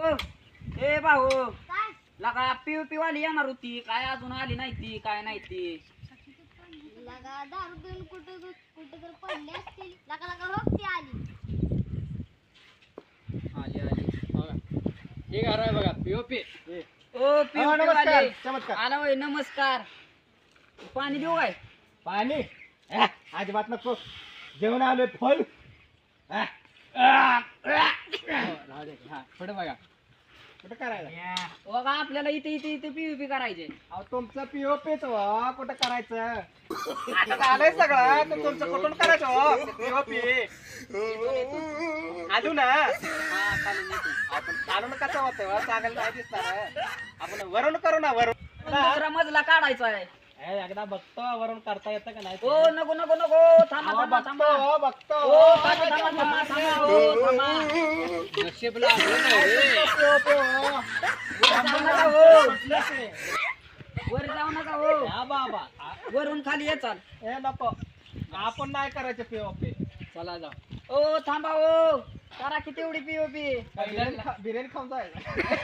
ओ ए भाऊ. काय? लगा पीओपी वाली येणार होती. काय अजून आली नाही ती काय नाही ती. लगा दारू पिऊन कुठे कुठे तर पडले असतील. लगा लगा हो ती आली. आली आली. बघा. हे घर आहे बघा पीओपी. ओ हा, पीओपी नमस्कार चमत्कार. आला होय नमस्कार. पाणी देऊ काय? पाणी? अह, अजिबात नको. जेवण आलोय फल. अह, अह, अह. हा पुढे बघा. कुठं करायला? बघा आपल्याला इथे इथे इथे पीओपी करायचे. अहो तुमचं पीओपीच हो कुठं करायचं? आता आलंय सगळं तर तुमचं कुठून करायचं हो पीओपी आलू ना? हा चालेल येतो. आपण काढून कसं होतं हो? चांगलं नाही दिसणार आपण वरून करू ना वरून. दुसरा मजला काढायचा आहे. एकदा बघतो वरून करता येतं का नाही ते. ओ नको नको नको. थांबा अहो, थांबा थांबा. बघतो. थांबा थांबा थांबा. ओ हो. वर जाऊ नका हो बसलं ते. वर जाऊ नका हो. या बाबा. वरून खाली ये चाल. ए नको. आपण नाही करायचं पीओपी चला जाऊ ओ थांबा ओ करा किती एवढी पीओपी बिर्याणी खा- बिर्याणी खाऊन जायचं